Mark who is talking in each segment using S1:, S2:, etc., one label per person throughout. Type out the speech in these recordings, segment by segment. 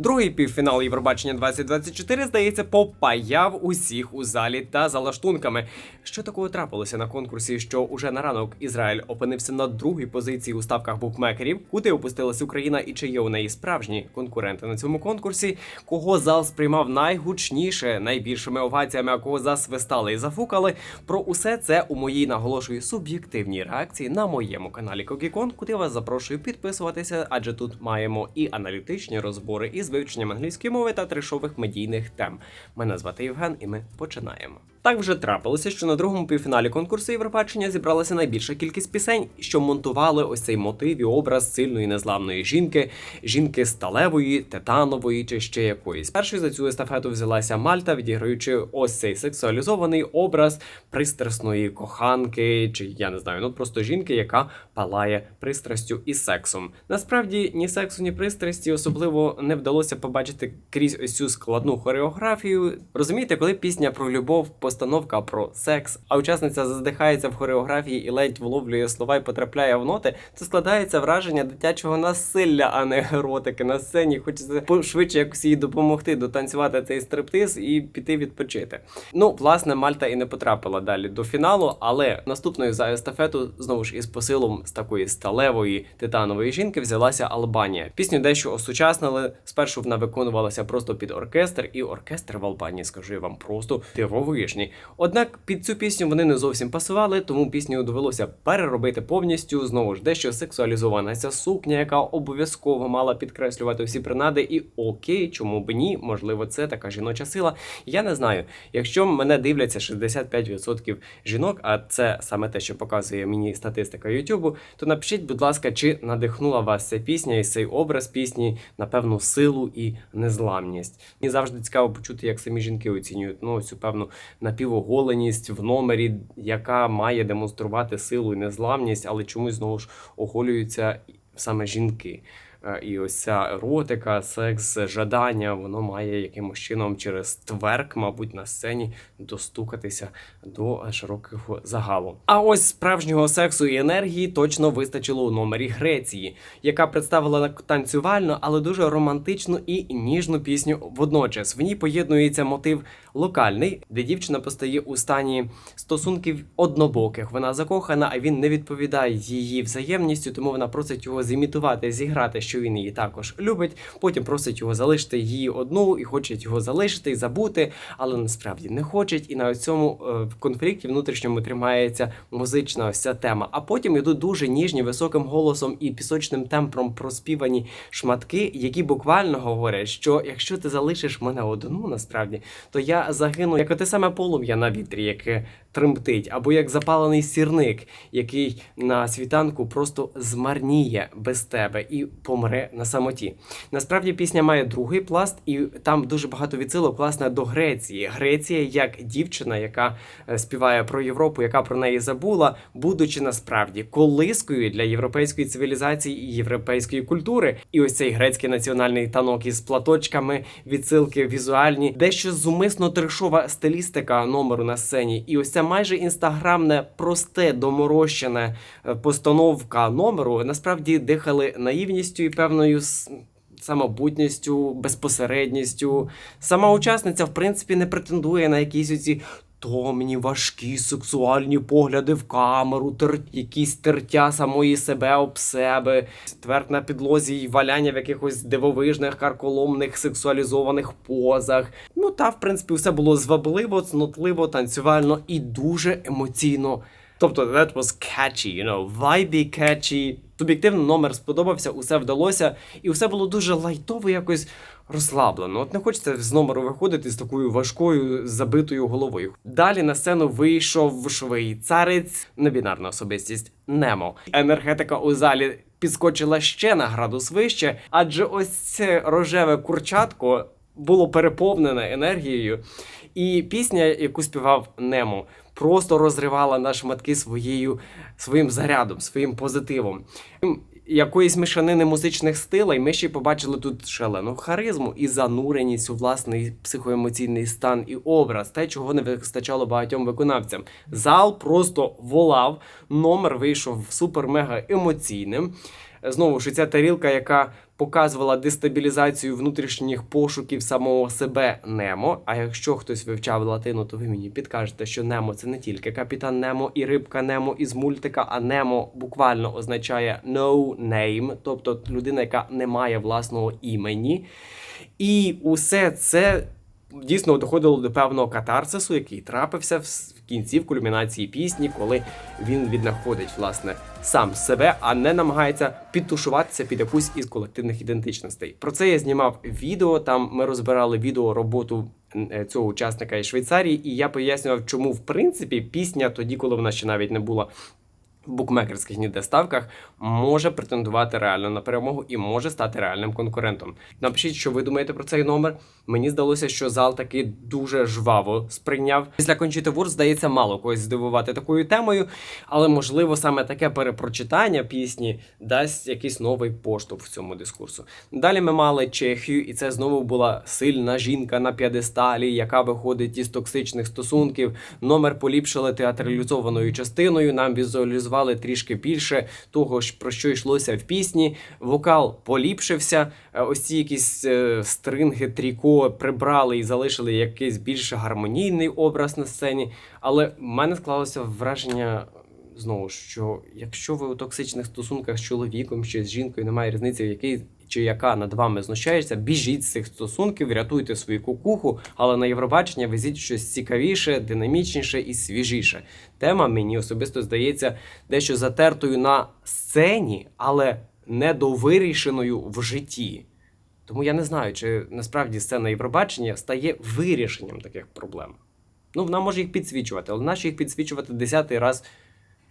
S1: Другий півфінал Євробачення 2024, здається, попаяв усіх у залі та за лаштунками. Що такого трапилося на конкурсі, що уже на ранок Ізраїль опинився на другій позиції у ставках букмекерів, куди опустилась Україна і чи є у неї справжні конкуренти на цьому конкурсі, кого зал сприймав найгучніше, найбільшими оваціями, а кого засвистали і зафукали. Про усе це у моїй наголошую суб'єктивній реакції на моєму каналі Кокікон, куди вас запрошую підписуватися, адже тут маємо і аналітичні розбори, і з вивченням англійської мови та трешових медійних тем. Мене звати Євген, і ми починаємо. Так вже трапилося, що на другому півфіналі конкурсу Євробачення зібралася найбільша кількість пісень, що монтували ось цей мотив і образ сильної незламної жінки, жінки сталевої, титанової чи ще якоїсь. Першою за цю естафету взялася Мальта, відіграючи ось цей сексуалізований образ пристрасної коханки, чи я не знаю, ну просто жінки, яка палає пристрастю і сексом. Насправді ні сексу, ні пристрасті особливо не вдалося побачити крізь ось цю складну хореографію. Розумієте, коли пісня про любов, постановка про секс, а учасниця заздихається в хореографії і ледь вловлює слова і потрапляє в ноти, то складається враження дитячого насилля, а не еротики на сцені. Хочеться швидше якось їй допомогти дотанцювати цей стриптиз і піти відпочити. Ну, власне, Мальта і не потрапила далі до фіналу, але наступною за естафету знову ж із посилом з такої сталевої титанової жінки взялася Албанія. Пісню дещо осучаснили. Спершу вона виконувалася просто під оркестр, і оркестр в Албанії, скажу я вам, просто дивовижні. Однак під цю пісню вони не зовсім пасували, тому пісню довелося переробити повністю. Знову ж дещо сексуалізована ця сукня, яка обов'язково мала підкреслювати всі принади. І окей, чому б ні? Можливо, це така жіноча сила. Я не знаю. Якщо мене дивляться 65% жінок, а це саме те, що показує мені статистика Ютубу, то напишіть, будь ласка, чи надихнула вас ця пісня і цей образ пісні на певну силу і незламність. Мені завжди цікаво почути, як самі жінки оцінюють ну, цю певну напівоголеність в номері, яка має демонструвати силу і незламність, але чомусь знову ж оголюються саме жінки. Е, І ось ця еротика, секс, жадання, воно має якимось чином через тверк, мабуть, на сцені достукатися до широкого загалу. А ось справжнього сексу і енергії точно вистачило у номері Греції, яка представила танцювальну, але дуже романтичну і ніжну пісню водночас. В ній поєднується мотив локальний, де дівчина постає у стані стосунків однобоких. Вона закохана, а він не відповідає її взаємністю, тому вона просить його зімітувати, зіграти, що він її також любить. Потім просить його залишити її одну і хоче його залишити і забути, але насправді не хочуть. І на цьому е, конфлікті внутрішньому тримається музична ця тема. А потім йдуть дуже ніжні, високим голосом і пісочним темпром проспівані шматки, які буквально говорять, що якщо ти залишиш мене одну, насправді, то я загину, як те саме полум'я на вітрі, яке тремтить, або як запалений сірник, який на світанку просто змарніє без тебе і помре на самоті. Насправді пісня має другий пласт, і там дуже багато відсилок власне до Греції. Греція як дівчина, яка е, співає про Європу, яка про неї забула, будучи насправді колискою для європейської цивілізації і європейської культури. І ось цей грецький національний танок із платочками, відсилки візуальні, дещо зумисно трешова стилістика номеру на сцені. І ось ця майже інстаграмне, просте, доморощене е, постановка номеру насправді дихали наївністю і певною самобутністю, безпосередністю. Сама учасниця, в принципі, не претендує на якісь оці. Томні, важкі сексуальні погляди в камеру, тер... якісь тертя самої себе об себе, тверд на підлозі й валяння в якихось дивовижних, карколомних, сексуалізованих позах. Ну та, в принципі, все було звабливо, цнотливо, танцювально і дуже емоційно. Тобто, that was catchy, you know, vibey catchy. Суб'єктивно номер сподобався, усе вдалося, і все було дуже лайтово, якось розслаблено. От не хочеться з номеру виходити з такою важкою забитою головою. Далі на сцену вийшов швейцарець, небінарна особистість Немо. Енергетика у залі підскочила ще на градус вище, адже ось це рожеве курчатко було переповнене енергією. І пісня, яку співав Немо, просто розривала на шматки своєю своїм зарядом, своїм позитивом. Якоїсь мішанини музичних стилей ми ще побачили тут шалену харизму і зануреність у власний психоемоційний стан і образ, те, чого не вистачало багатьом виконавцям. Зал просто волав, номер вийшов супер-мега емоційним. Знову ж ця тарілка, яка показувала дестабілізацію внутрішніх пошуків самого себе Немо. А якщо хтось вивчав латину, то ви мені підкажете, що Немо це не тільки капітан Немо і рибка Немо із мультика, а Немо буквально означає no name, тобто людина, яка не має власного імені. І усе це дійсно доходило до певного катарсису, який трапився в кінці в кульмінації пісні, коли він віднаходить власне сам себе, а не намагається підтушуватися під якусь із колективних ідентичностей. Про це я знімав відео. Там ми розбирали відео роботу е, цього учасника із Швейцарії, і я пояснював, чому в принципі пісня, тоді, коли вона ще навіть не була букмекерських ніде ставках може претендувати реально на перемогу і може стати реальним конкурентом. Напишіть, що ви думаєте про цей номер. Мені здалося, що зал таки дуже жваво сприйняв. Після Кончіти Вурст, здається, мало когось здивувати такою темою, але можливо саме таке перепрочитання пісні дасть якийсь новий поштовх в цьому дискурсу. Далі ми мали Чехію, і це знову була сильна жінка на п'єдесталі, яка виходить із токсичних стосунків. Номер поліпшили театралізованою частиною. Нам візуалізували трішки більше того, про що йшлося в пісні. Вокал поліпшився. Е, Ось ці якісь е, стринги, тріко прибрали і залишили якийсь більш гармонійний образ на сцені. Але в мене склалося враження. Знову що якщо ви у токсичних стосунках з чоловіком чи з жінкою, немає різниці, який чи яка над вами знущається, біжіть з цих стосунків, рятуйте свою кукуху, але на Євробачення везіть щось цікавіше, динамічніше і свіжіше. Тема мені особисто здається дещо затертою на сцені, але недовирішеною в житті. Тому я не знаю, чи насправді сцена Євробачення стає вирішенням таких проблем. Ну, вона може їх підсвічувати, але нащо їх підсвічувати десятий раз,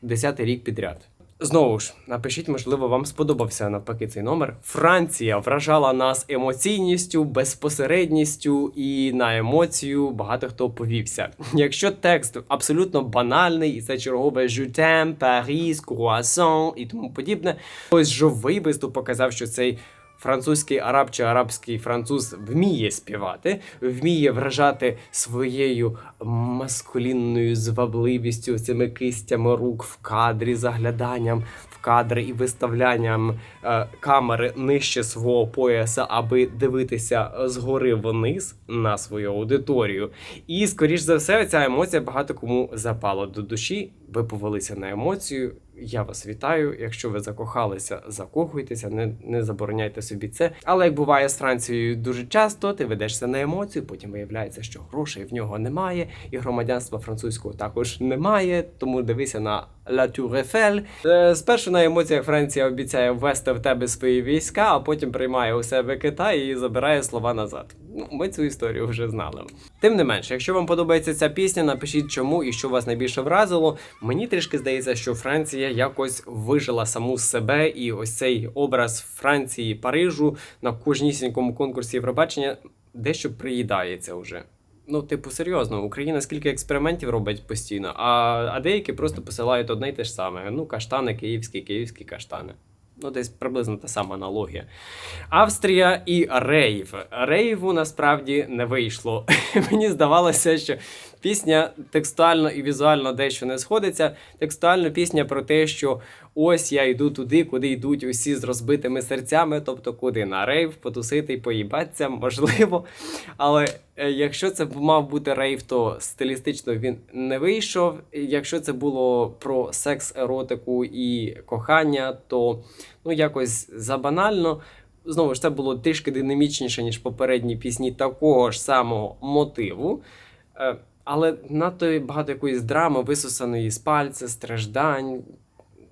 S1: десятий рік підряд. Знову ж, напишіть, можливо, вам сподобався навпаки цей номер. Франція вражала нас емоційністю, безпосередністю і на емоцію багато хто повівся. Якщо текст абсолютно банальний, і це чергове жутем, Паріс, круасон і тому подібне, ось жовий виступ показав, що цей французький араб чи арабський француз вміє співати, вміє вражати своєю маскулінною звабливістю, цими кистями рук в кадрі, загляданням в кадри і виставлянням е, камери нижче свого пояса, аби дивитися згори вниз на свою аудиторію. І, скоріш за все, ця емоція багато кому запала до душі. Ви повелися на емоцію. Я вас вітаю. Якщо ви закохалися, закохуйтеся, не, не забороняйте собі це. Але як буває з Францією дуже часто, ти ведешся на емоцію, потім виявляється, що грошей в нього немає, і громадянства французького також немає. Тому дивися на La Tour Eiffel. Е, Спершу на емоціях Франція обіцяє ввести в тебе свої війська, а потім приймає у себе Китай і забирає слова назад. Ну, ми цю історію вже знали. Тим не менше, якщо вам подобається ця пісня, напишіть чому і що вас найбільше вразило. Мені трішки здається, що Франція якось вижила саму себе, і ось цей образ Франції, Парижу на кожнісінькому конкурсі Євробачення дещо приїдається вже. Ну, типу, серйозно, Україна скільки експериментів робить постійно, а, а деякі просто посилають одне й те ж саме. Ну, каштани, київські, київські каштани. Ну, десь приблизно та сама аналогія. Австрія і рейв. Рейву насправді не вийшло. Мені здавалося, що пісня текстуально і візуально дещо не сходиться. Текстуально пісня про те, що ось я йду туди, куди йдуть усі з розбитими серцями, тобто куди на рейв, потусити і поїбатися, можливо. Але е, якщо це мав бути рейв, то стилістично він не вийшов. Якщо це було про секс, еротику і кохання, то ну якось забанально. Знову ж це було трішки динамічніше, ніж попередні пісні такого ж самого мотиву. Але надто багато якоїсь драми, висосаної з пальця, страждань.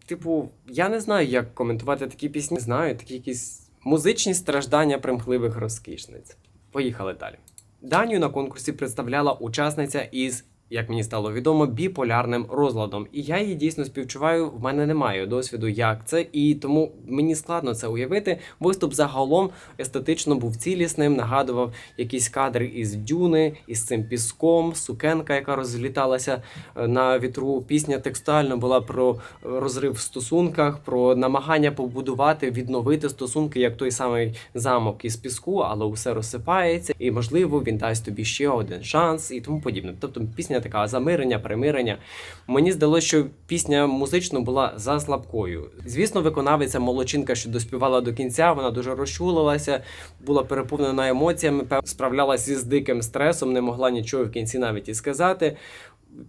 S1: Типу, я не знаю, як коментувати такі пісні. Знаю, такі якісь музичні страждання примхливих розкішниць. Поїхали далі. Данію на конкурсі представляла учасниця із, як мені стало відомо, біполярним розладом. І я її дійсно співчуваю. В мене немає досвіду, як це, і тому мені складно це уявити. Виступ загалом естетично був цілісним, нагадував якісь кадри із дюни, із цим піском, сукенка, яка розліталася е, на вітру. Пісня текстуально була про розрив в стосунках, про намагання побудувати, відновити стосунки, як той самий замок із піску, але усе розсипається, і можливо він дасть тобі ще один шанс і тому подібне. Тобто пісня пісня така замирення, примирення. Мені здалося, що пісня музично була за слабкою. Звісно, виконавиця молочинка, що доспівала до кінця, вона дуже розчулилася, була переповнена емоціями, справлялася з диким стресом, не могла нічого в кінці навіть і сказати.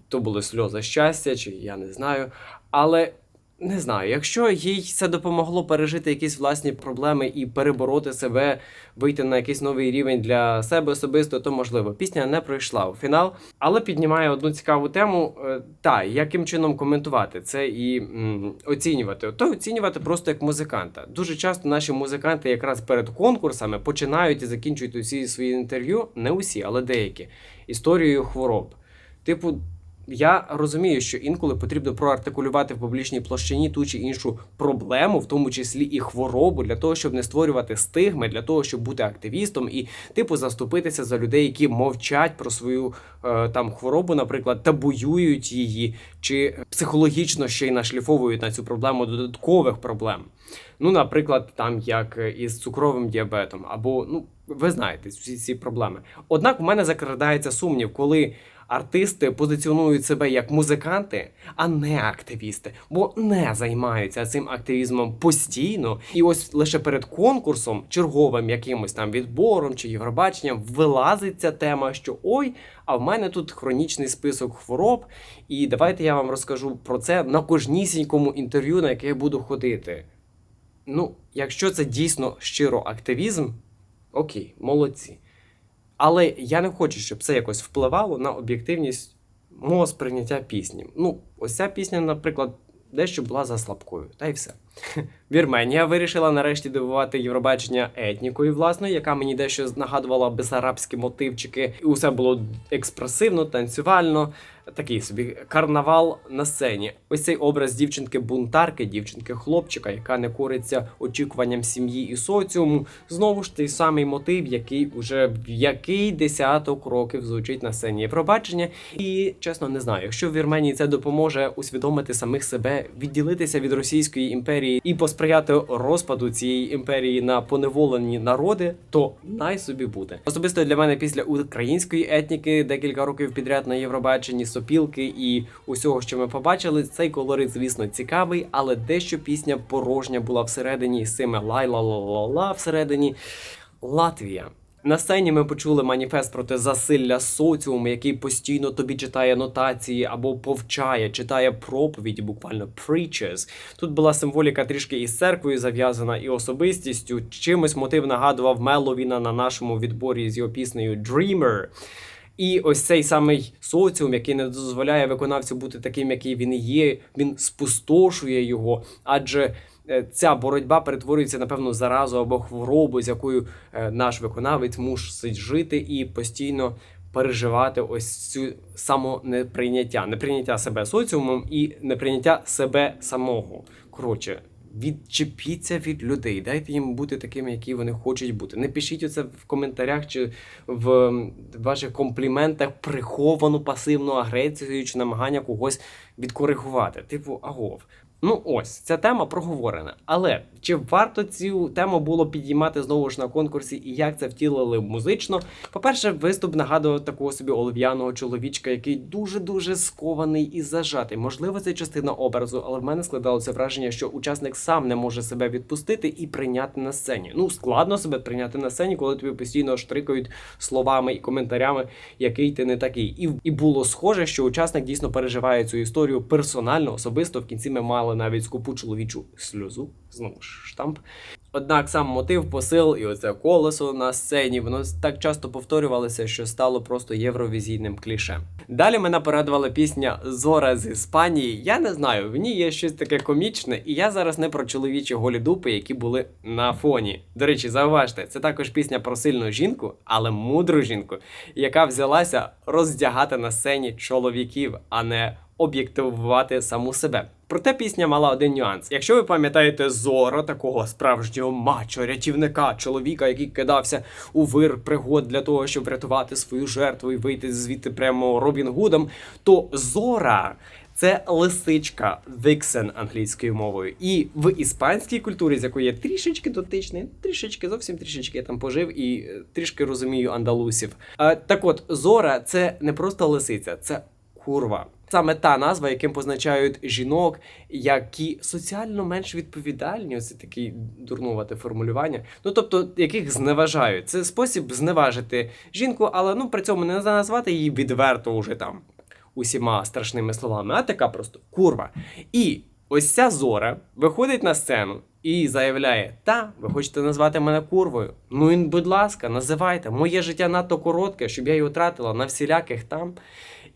S1: То були сльози щастя, чи я не знаю. Але не знаю, якщо їй це допомогло пережити якісь власні проблеми і перебороти себе, вийти на якийсь новий рівень для себе особисто, то можливо. Пісня не пройшла у фінал, але піднімає одну цікаву тему. е, Та яким чином коментувати це і м, оцінювати. То оцінювати просто як музиканта. Дуже часто наші музиканти, якраз перед конкурсами, починають і закінчують усі свої інтерв'ю, не усі, але деякі історією хвороб. Типу, я розумію, що інколи потрібно проартикулювати в публічній площині ту чи іншу проблему, в тому числі і хворобу, для того, щоб не створювати стигми, для того, щоб бути активістом і, типу, заступитися за людей, які мовчать про свою е, там хворобу, наприклад, табуюють її, чи психологічно ще й нашліфовують на цю проблему додаткових проблем. Ну, наприклад, там як із цукровим діабетом, або ну ви знаєте всі ці проблеми. Однак у мене закрадається сумнів, коли артисти позиціонують себе як музиканти, а не активісти, бо не займаються цим активізмом постійно. І ось лише перед конкурсом, черговим якимось там відбором чи Євробаченням, вилазить ця тема, що ой, а в мене тут хронічний список хвороб. І давайте я вам розкажу про це на кожнісінькому інтерв'ю, на яке я буду ходити. Ну, якщо це дійсно щиро активізм, окей, молодці. Але я не хочу, щоб це якось впливало на об'єктивність мого сприйняття пісні. Ну, ось ця пісня, наприклад, дещо була за слабкою, та й все. Вірменія вирішила нарешті дивувати Євробачення етнікою, власною, яка мені дещо нагадувала бесарабські мотивчики. І усе було експресивно, танцювально. Такий собі карнавал на сцені. Ось цей образ дівчинки-бунтарки, дівчинки-хлопчика, яка не кориться очікуванням сім'ї і соціуму. Знову ж той самий мотив, який уже в який десяток років звучить на сцені Євробачення. І чесно не знаю, якщо в Вірменії це допоможе усвідомити самих себе, відділитися від Російської імперії і посприяти розпаду цієї імперії на поневолені народи, то най собі буде. Особисто для мене після української етніки декілька років підряд на Євробаченні сопілки і усього, що ми побачили, цей колорит, звісно, цікавий, але дещо пісня порожня була всередині з цими лай-ла-ла-ла-ла всередині. Латвія. На сцені ми почули маніфест проти засилля соціуму, який постійно тобі читає нотації або повчає, читає проповіді, буквально preaches. Тут була символіка трішки із церквою зав'язана і особистістю. Чимось мотив нагадував Меловіна на нашому відборі з його піснею Dreamer. І ось цей самий соціум, який не дозволяє виконавцю бути таким, який він є, він спустошує його, адже е, ця боротьба перетворюється на певну заразу або хворобу, з якою е, наш виконавець мусить жити і постійно переживати ось цю самонеприйняття, неприйняття себе соціумом і неприйняття себе самого. Коротше. Відчепіться від людей, дайте їм бути такими, які вони хочуть бути. Не пишіть оце в коментарях чи в ваших компліментах приховану пасивну агресію чи намагання когось відкоригувати. Типу, агов. Ну ось ця тема проговорена. Але чи варто цю тему було підіймати знову ж на конкурсі і як це втілили музично? По-перше, виступ нагадував такого собі олив'яного чоловічка, який дуже дуже скований і зажатий. Можливо, це частина образу, але в мене складалося враження, що учасник сам не може себе відпустити і прийняти на сцені. Ну складно себе прийняти на сцені, коли тобі постійно штрикають словами і коментарями, який ти не такий. І, і було схоже, що учасник дійсно переживає цю історію персонально, особисто. В кінці ми мали навіть скупу чоловічу сльозу. Знову ж штамп. Однак сам мотив, посил і оце колесо на сцені, воно так часто повторювалося, що стало просто євровізійним кліше. Далі мене порадувала пісня Зора з Іспанії. Я не знаю, в ній є щось таке комічне, і я зараз не про чоловічі голі дупи, які були на фоні. До речі, зауважте, це також пісня про сильну жінку, але мудру жінку, яка взялася роздягати на сцені чоловіків, а не об'єктивувати саму себе. Проте пісня мала один нюанс. Якщо ви пам'ятаєте Зоро, такого справжнього мачо, рятівника, чоловіка, який кидався у вир пригод для того, щоб врятувати свою жертву і вийти звідти прямо Робін Гудом, то Зора. Це лисичка Vixen англійською мовою. І в іспанській культурі, з якої я трішечки дотичний, трішечки, зовсім трішечки я там пожив і е, трішки розумію андалусів. Е, так от, Зора це не просто лисиця, це курва. Саме та назва, яким позначають жінок, які соціально менш відповідальні, це таке дурнувате формулювання. Ну тобто, яких зневажають. Це спосіб зневажити жінку, але ну при цьому не назвати її відверто уже там усіма страшними словами, а така просто курва. І ось ця зора виходить на сцену і заявляє: Та, ви хочете назвати мене курвою? Ну і будь ласка, називайте. Моє життя надто коротке, щоб я його тратила на всіляких там.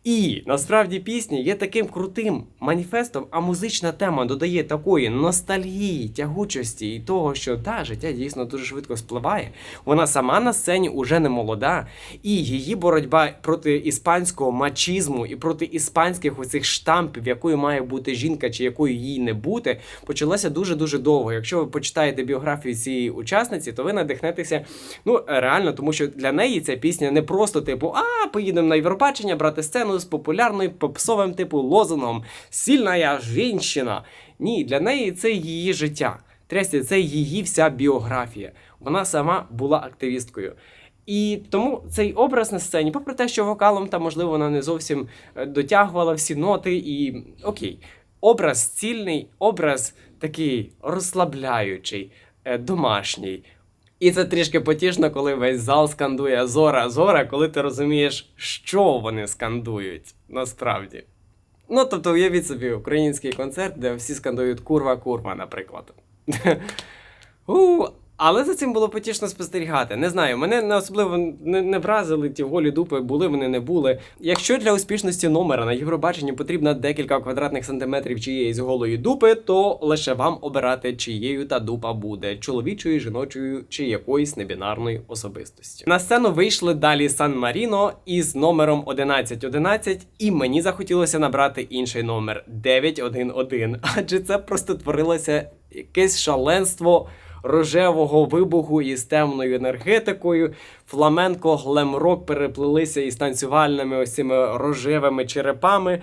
S1: І насправді пісня є таким крутим маніфестом, а музична тема додає такої ностальгії, тягучості і того, що та життя дійсно дуже швидко спливає. Вона сама на сцені уже не молода, і її боротьба проти іспанського мачізму і проти іспанських оцих штампів, якою має бути жінка чи якою їй не бути, почалася дуже дуже довго. Якщо ви почитаєте біографію цієї учасниці, то ви надихнетеся ну реально, тому що для неї ця пісня не просто типу, а поїдемо на Євробачення брати сцену з популярною попсовим типу лозунгом Сильна я жінщина. Ні, для неї це її життя. Трясся, це її вся біографія. Вона сама була активісткою. І тому цей образ на сцені, попри те, що вокалом там, можливо, вона не зовсім е, дотягувала всі ноти, і окей, образ цільний, образ такий розслабляючий, е, домашній. І це трішки потішно, коли весь зал скандує Зора, Зора, коли ти розумієш, що вони скандують насправді. Ну, тобто, уявіть собі український концерт, де всі скандують курва, курва, наприклад. Але за цим було потішно спостерігати. Не знаю, мене не особливо не, не вразили ті голі дупи, були вони не були. Якщо для успішності номера на Євробаченні потрібно декілька квадратних сантиметрів чиєїсь голої дупи, то лише вам обирати, чиєю та дупа буде чоловічою, жіночою чи якоїсь небінарної особистості. На сцену вийшли далі Сан Маріно із номером 1111, і мені захотілося набрати інший номер 911, адже це просто творилося якесь шаленство рожевого вибуху із темною енергетикою. Фламенко, глемрок переплилися із танцювальними ось цими рожевими черепами.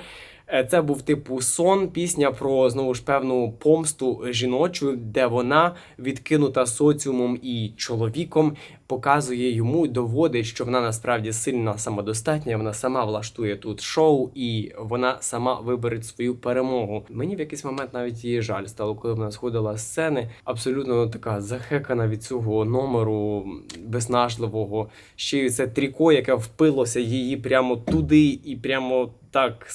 S1: Е, Це був типу сон, пісня про знову ж певну помсту жіночу, де вона відкинута соціумом і чоловіком, показує йому, доводить, що вона насправді сильна, самодостатня. Вона сама влаштує тут шоу, і вона сама вибере свою перемогу. Мені в якийсь момент навіть її жаль стало, коли вона сходила з сцени. Абсолютно така захекана від цього номеру безнажливого. Ще й це тріко, яке впилося її прямо туди і прямо так.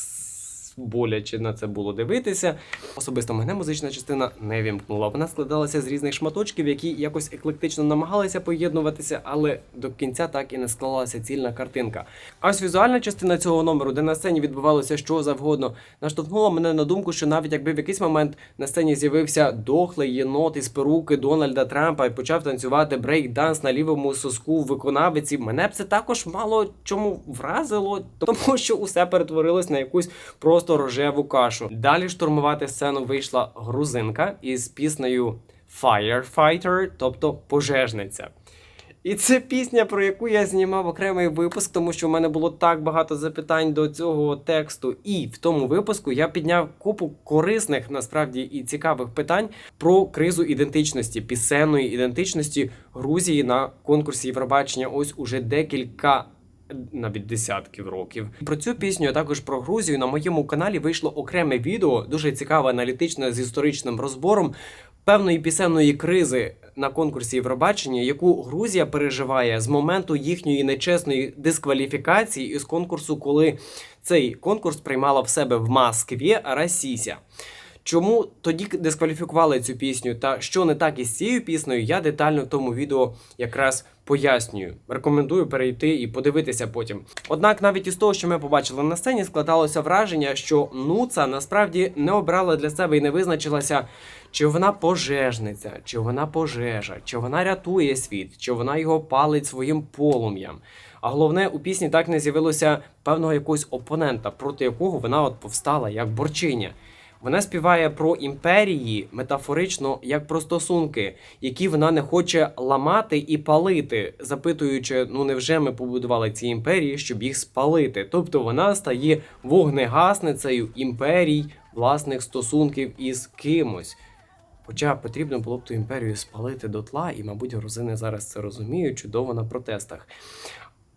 S1: Боляче на це було дивитися. Особисто мене музична частина не вімкнула. Вона складалася з різних шматочків, які якось еклектично намагалися поєднуватися, але до кінця так і не склалася цільна картинка. А ось візуальна частина цього номеру, де на сцені відбувалося що завгодно, наштовхнула мене на думку, що навіть якби в якийсь момент на сцені з'явився дохлий єнот із перуки Дональда Трампа і почав танцювати брейк-данс на лівому соску виконавиці, мене б це також мало чому вразило, тому що усе перетворилось на якусь просто рожеву кашу. Далі штурмувати сцену вийшла грузинка із піснею Firefighter, тобто пожежниця. І це пісня, про яку я знімав окремий випуск, тому що в мене було так багато запитань до цього тексту. І в тому випуску я підняв купу корисних, насправді і цікавих питань про кризу ідентичності, пісенної ідентичності Грузії на конкурсі Євробачення. Ось уже декілька. Навіть десятків років про цю пісню, а також про Грузію на моєму каналі вийшло окреме відео, дуже цікаве, аналітичне з історичним розбором певної пісенної кризи на конкурсі Євробачення, яку Грузія переживає з моменту їхньої нечесної дискваліфікації із конкурсу, коли цей конкурс приймала в себе в Москві Росія. Чому тоді дискваліфікували цю пісню та що не так із цією піснею, я детально в тому відео якраз пояснюю. Рекомендую перейти і подивитися потім. Однак, навіть із того, що ми побачили на сцені, складалося враження, що Нуца насправді не обрала для себе і не визначилася, чи вона пожежниця, чи вона пожежа, чи вона рятує світ, чи вона його палить своїм полум'ям. А головне, у пісні так не з'явилося певного якогось опонента, проти якого вона от повстала як борчиня. Вона співає про імперії метафорично як про стосунки, які вона не хоче ламати і палити, запитуючи, ну невже ми побудували ці імперії, щоб їх спалити? Тобто вона стає вогнегасницею імперій власних стосунків із кимось. Хоча потрібно було б ту імперію спалити дотла, і, мабуть, грузини зараз це розуміють чудово на протестах.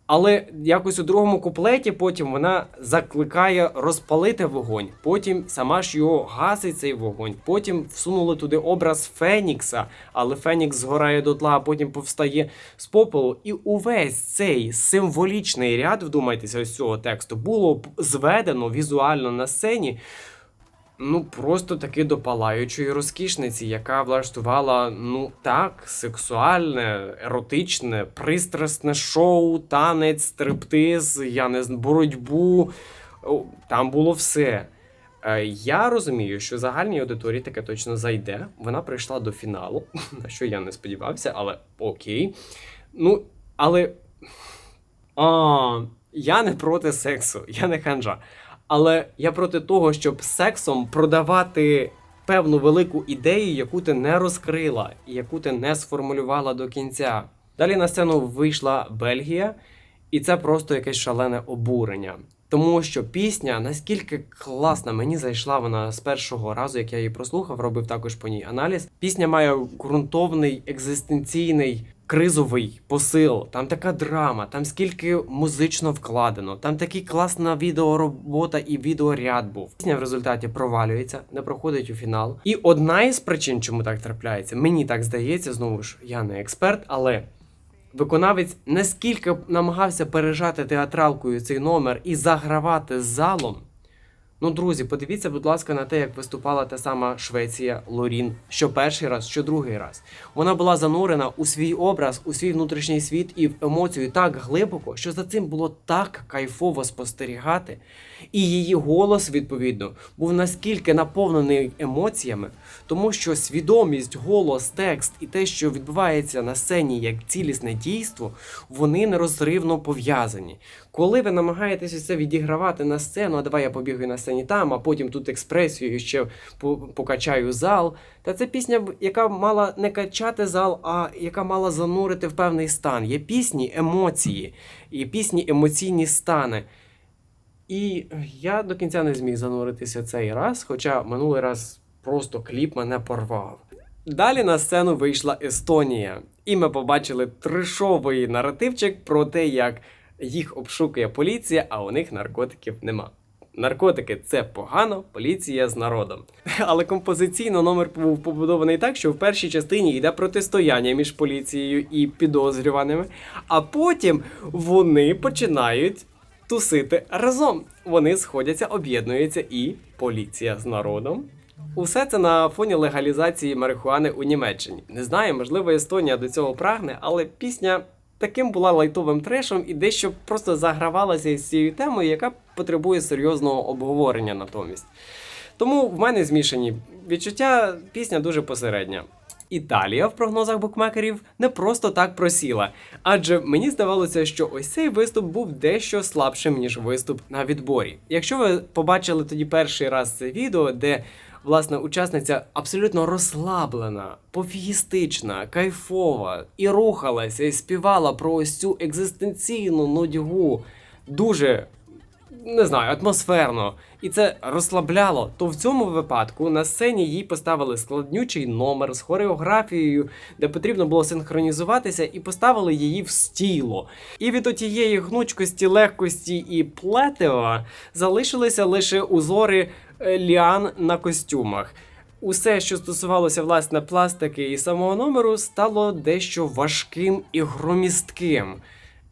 S1: Але якось у другому куплеті потім вона закликає розпалити вогонь. Потім сама ж його гасить цей вогонь. Потім всунули туди образ Фенікса, але Фенікс згорає дотла, а потім повстає з попелу. І увесь цей символічний ряд, вдумайтеся, ось цього тексту, було зведено візуально на сцені. Ну, просто таки до палаючої розкішниці, яка влаштувала, ну так, сексуальне, еротичне, пристрасне шоу, танець, стриптиз, я не знаю, боротьбу. Там було все. Е, Я розумію, що загальній аудиторії таке точно зайде. Вона прийшла до фіналу, на що я не сподівався, але окей. Ну, але. А, я не проти сексу, я не ханжа. Але я проти того, щоб сексом продавати певну велику ідею, яку ти не розкрила і яку ти не сформулювала до кінця. Далі на сцену вийшла Бельгія, і це просто якесь шалене обурення. Тому що пісня наскільки класна, мені зайшла вона з першого разу, як я її прослухав, робив також по ній аналіз. Пісня має ґрунтовний екзистенційний кризовий посил. Там така драма, там скільки музично вкладено, там така класна відеоробота і відеоряд був. Пісня в результаті провалюється, не проходить у фінал. І одна із причин, чому так трапляється, мені так здається, знову ж я не експерт, але. Виконавець наскільки намагався пережати театралкою цей номер і загравати з залом. Ну, друзі, подивіться, будь ласка, на те, як виступала та сама Швеція Лорін, що перший раз, що другий раз. Вона була занурена у свій образ, у свій внутрішній світ і в емоцію так глибоко, що за цим було так кайфово спостерігати. І її голос, відповідно, був наскільки наповнений емоціями, тому що свідомість, голос, текст і те, що відбувається на сцені як цілісне дійство, вони нерозривно пов'язані. Коли ви намагаєтеся це відігравати на сцену, а давай я побігаю на сцені там, а потім тут експресію ще покачаю зал. Та це пісня, яка мала не качати зал, а яка мала занурити в певний стан. Є пісні емоції, є пісні емоційні стани. І я до кінця не зміг зануритися цей раз, хоча минулий раз просто кліп мене порвав. Далі на сцену вийшла Естонія, і ми побачили трешовий наративчик про те, як їх обшукує поліція, а у них наркотиків нема. Наркотики це погано, поліція з народом. Але композиційно номер був побудований так, що в першій частині йде протистояння між поліцією і підозрюваними, а потім вони починають тусити разом. Вони сходяться, об'єднуються і поліція з народом. Усе це на фоні легалізації марихуани у Німеччині. Не знаю, можливо, Естонія до цього прагне, але пісня таким була лайтовим трешом і дещо просто загравалася із цією темою, яка потребує серйозного обговорення натомість. Тому в мене змішані відчуття, пісня дуже посередня. Італія в прогнозах букмекерів не просто так просіла, адже мені здавалося, що ось цей виступ був дещо слабшим ніж виступ на відборі. Якщо ви побачили тоді перший раз це відео, де власне учасниця абсолютно розслаблена, пофігістична, кайфова і рухалася, і співала про ось цю екзистенційну нудьгу, дуже не знаю, атмосферно, і це розслабляло, то в цьому випадку на сцені їй поставили складнючий номер з хореографією, де потрібно було синхронізуватися, і поставили її в стіло. І від отієї гнучкості, легкості і плетева залишилися лише узори е, ліан на костюмах. Усе, що стосувалося власне пластики і самого номеру, стало дещо важким і громістким.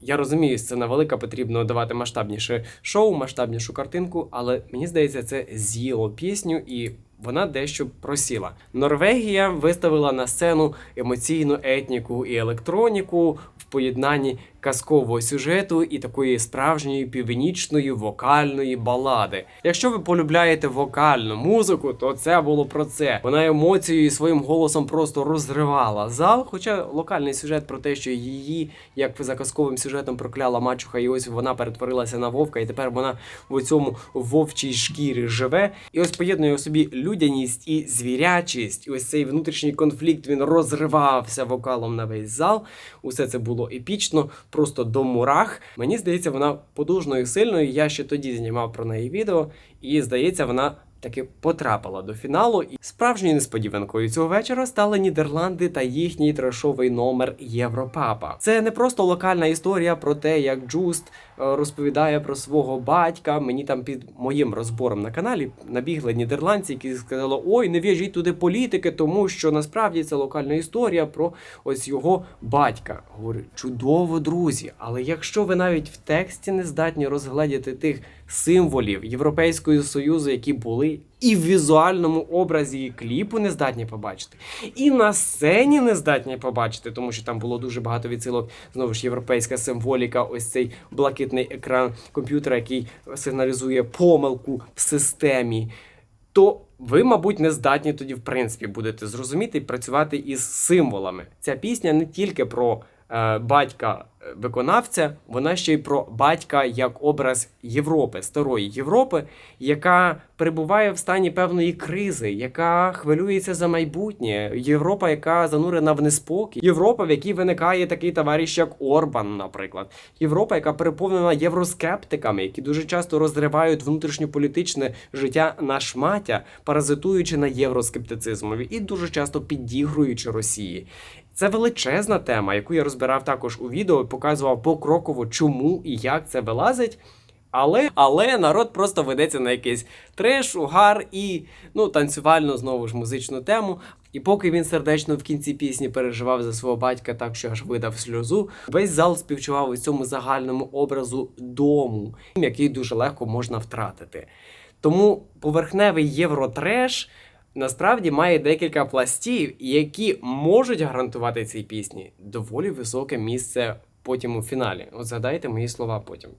S1: Я розумію, сцена велика, потрібно давати масштабніше шоу, масштабнішу картинку, але мені здається, це з'їло пісню і вона дещо просіла. Норвегія виставила на сцену емоційну етніку і електроніку в поєднанні казкового сюжету і такої справжньої північної вокальної балади. Якщо ви полюбляєте вокальну музику, то це було про це. Вона емоцією і своїм голосом просто розривала зал. Хоча локальний сюжет про те, що її, як за казковим сюжетом, прокляла мачуха, і ось вона перетворилася на вовка, і тепер вона в цьому вовчій шкірі живе. І ось поєднує у собі людяність і звірячість. І ось цей внутрішній конфлікт він розривався вокалом на весь зал. Усе це було епічно, просто до мурах. Мені здається, вона потужною і сильною. Я ще тоді знімав про неї відео, і здається, вона таки потрапила до фіналу. І справжньою несподіванкою цього вечора стали Нідерланди та їхній трешовий номер Європапа. Це не просто локальна історія про те, як Джуст е, розповідає про свого батька. Мені там під моїм розбором на каналі набігли нідерландці, які сказали: Ой, не в'яжіть туди політики, тому що насправді це локальна історія про ось його батька. Говорю, чудово, друзі. Але якщо ви навіть в тексті не здатні розгледіти тих символів Європейського союзу, які були, і в візуальному образі кліпу не здатні побачити, і на сцені не здатні побачити, тому що там було дуже багато відсилок. Знову ж європейська символіка, ось цей блакитний екран комп'ютера, який сигналізує помилку в системі. То ви, мабуть, не здатні тоді, в принципі, будете зрозуміти і працювати із символами. Ця пісня не тільки про батька е, виконавця, вона ще й про батька як образ Європи, старої Європи, яка перебуває в стані певної кризи, яка хвилюється за майбутнє. Європа, яка занурена в неспокій, Європа, в якій виникає такий товариш, як Орбан, наприклад. Європа, яка переповнена євроскептиками, які дуже часто розривають внутрішньополітичне життя на шмаття, паразитуючи на євроскептицизмові і дуже часто підігруючи Росії. Це величезна тема, яку я розбирав також у відео, показував покроково, чому і як це вилазить. Але, але народ просто ведеться на якийсь треш, угар і ну танцювальну знову ж музичну тему. І поки він сердечно в кінці пісні переживав за свого батька, так що аж видав сльозу, весь зал співчував у цьому загальному образу дому, який дуже легко можна втратити. Тому поверхневий євротреш насправді має декілька пластів, які можуть гарантувати цій пісні доволі високе місце потім у фіналі. От згадайте мої слова потім.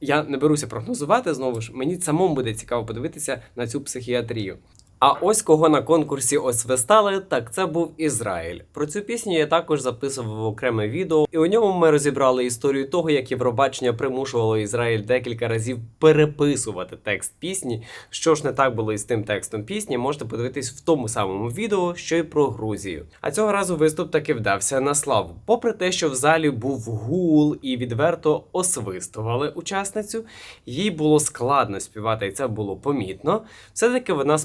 S1: Я не беруся прогнозувати знову ж. Мені самому буде цікаво подивитися на цю психіатрію. А ось кого на конкурсі освистали, так це був Ізраїль. Про цю пісню я також записував окреме відео, і у ньому ми розібрали історію того, як Євробачення примушувало Ізраїль декілька разів переписувати текст пісні. Що ж не так було із тим текстом пісні, можете подивитись в тому самому відео, що й про Грузію. А цього разу виступ таки вдався на славу. Попри те, що в залі був гул і відверто освистували учасницю, їй було складно співати, і це було помітно. Все-таки вона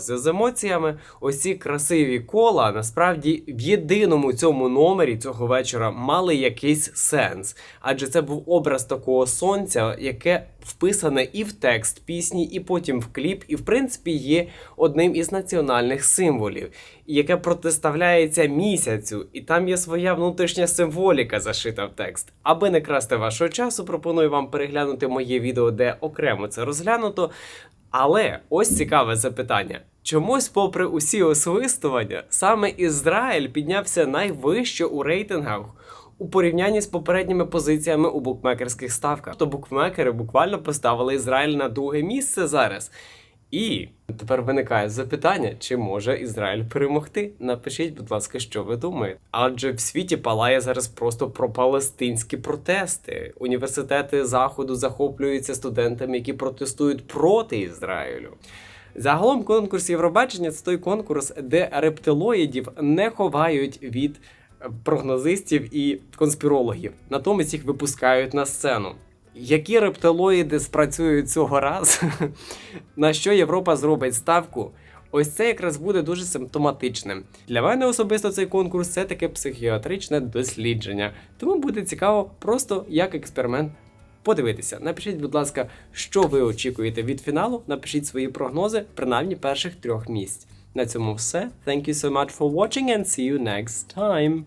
S1: справилася з емоціями. Ось ці красиві кола насправді в єдиному цьому номері цього вечора мали якийсь сенс, адже це був образ такого сонця, яке вписане і в текст пісні, і потім в кліп, і в принципі є одним із національних символів, яке протиставляється місяцю, і там є своя внутрішня символіка зашита в текст. Аби не красти вашого часу, пропоную вам переглянути моє відео, де окремо це розглянуто. Але ось цікаве запитання. Чомусь, попри усі освистування, саме Ізраїль піднявся найвище у рейтингах у порівнянні з попередніми позиціями у букмекерських ставках. То букмекери буквально поставили Ізраїль на друге місце зараз. І тепер виникає запитання, чи може Ізраїль перемогти? Напишіть, будь ласка, що ви думаєте. Адже в світі палає зараз просто про палестинські протести. Університети заходу захоплюються студентами, які протестують проти Ізраїлю. Загалом конкурс Євробачення це той конкурс, де рептилоїдів не ховають від прогнозистів і конспірологів. Натомість їх випускають на сцену. Які рептилоїди спрацюють цього разу? На що Європа зробить ставку? Ось це якраз буде дуже симптоматичним. Для мене особисто цей конкурс це таке психіатричне дослідження. Тому буде цікаво просто як експеримент подивитися. Напишіть, будь ласка, що ви очікуєте від фіналу. Напишіть свої прогнози, принаймні перших трьох місць. На цьому все. Thank you so much for watching and see you next time.